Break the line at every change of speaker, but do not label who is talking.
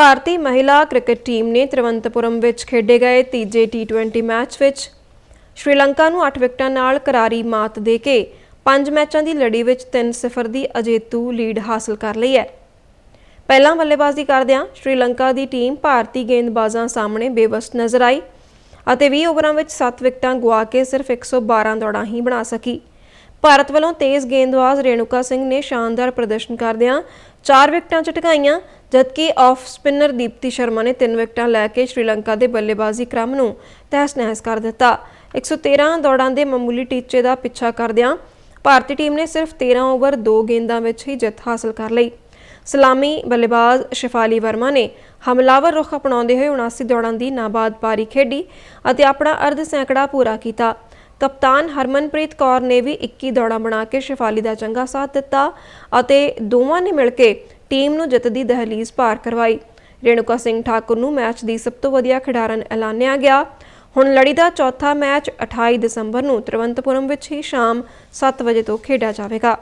ਭਾਰਤੀ ਮਹਿਲਾ cricket team ਨੇ ਤਿਰਵੰਤਪੁਰਮ ਵਿੱਚ ਖੇਡੇ ਗਏ ਤੀਜੇ ਟੀ20 ਮੈਚ ਵਿੱਚ ਸ਼੍ਰੀਲੰਕਾ ਨੂੰ 8 ਵਿਕਟਾਂ ਨਾਲ ਕਰਾਰੀ ਮਾਤ ਦੇ ਕੇ ਪੰਜ ਮੈਚਾਂ ਦੀ ਲੜੀ ਵਿੱਚ 3-0 ਦੀ ਅਜੇਤੂ ਲੀਡ ਹਾਸਲ ਕਰ ਲਈ ਹੈ। ਪਹਿਲਾਂ ਬੱਲੇਬਾਜ਼ੀ ਕਰਦਿਆਂ ਸ਼੍ਰੀਲੰਕਾ ਦੀ ਟੀਮ ਭਾਰਤੀ ਗੇਂਦਬਾਜ਼ਾਂ ਸਾਹਮਣੇ ਬੇਵਸ ਨਜ਼ਰ ਆਈ ਅਤੇ 20 ਓਵਰਾਂ ਵਿੱਚ 7 ਵਿਕਟਾਂ ਗਵਾ ਕੇ ਸਿਰਫ 112 ਦੌੜਾਂ ਹੀ ਬਣਾ ਸਕੀ। ਭਾਰਤ ਵੱਲੋਂ ਤੇਜ਼ ਗੇਂਦਬਾਜ਼ ਰੇਣੁਕਾ ਸਿੰਘ ਨੇ ਸ਼ਾਨਦਾਰ ਪ੍ਰਦਰਸ਼ਨ ਕਰਦਿਆਂ 4 ਵਿਕਟਾਂ ਝਟਕਾਈਆਂ ਜਦਕਿ ਆਫ ਸਪਿਨਰ ਦੀਪਤੀ ਸ਼ਰਮਾ ਨੇ 3 ਵਿਕਟਾਂ ਲੈ ਕੇ ਸ਼੍ਰੀਲੰਕਾ ਦੇ ਬੱਲੇਬਾਜ਼ੀ ਕ੍ਰਮ ਨੂੰ ਤਹਿਸ-ਨਹਿਸ ਕਰ ਦਿੱਤਾ। 113 ਦੌੜਾਂ ਦੇ ਮਾਮੂਲੀ ਟੀਚੇ ਦਾ ਪਿੱਛਾ ਕਰਦਿਆਂ ਭਾਰਤੀ ਟੀਮ ਨੇ ਸਿਰਫ 13 ਓਵਰ 2 ਗੇਂਦਾਂ ਵਿੱਚ ਹੀ ਜਿੱਤ ਹਾਸਲ ਕਰ ਲਈ। ਸਲਾਮੀ ਬੱਲੇਬਾਜ਼ ਸ਼ਿਫਾਲੀ ਵਰਮਾ ਨੇ ਹਮਲਾਵਰ ਰੁਖ ਅਪਣਾਉਂਦੇ ਹੋਏ 79 ਦੌੜਾਂ ਦੀ ਨਾਬਾਦ ਪਾਰੀ ਖੇਡੀ ਅਤੇ ਆਪਣਾ ਅਰਧ ਸੈਂਕੜਾ ਪੂਰਾ ਕੀਤਾ। ਕਪਤਾਨ ਹਰਮਨਪ੍ਰੀਤ ਕੌਰ ਨੇ ਵੀ 21 ਦੌੜਾਂ ਬਣਾ ਕੇ ਸ਼ਿਫਾਲੀ ਦਾ ਚੰਗਾ ਸਾਥ ਦਿੱਤਾ ਅਤੇ ਦੋਵਾਂ ਨੇ ਮਿਲ ਕੇ ਟੀਮ ਨੂੰ ਜਿੱਤ ਦੀ ਦਹਲੀਜ਼ ਪਾਰ ਕਰਵਾਈ। ਰੇਣੂਕਾ ਸਿੰਘ ਠਾਕੁਰ ਨੂੰ ਮੈਚ ਦੀ ਸਭ ਤੋਂ ਵਧੀਆ ਖਿਡਾਰਨ ਐਲਾਨਿਆ ਗਿਆ। ਹੁਣ ਲੜੀ ਦਾ ਚੌਥਾ ਮੈਚ 28 ਦਸੰਬਰ ਨੂੰ ਤਿਰਵੰਤਪੁਰਮ ਵਿੱਚ ਹੀ ਸ਼ਾਮ 7 ਵਜੇ ਤੋਂ ਖੇਡਿਆ ਜਾਵੇਗਾ।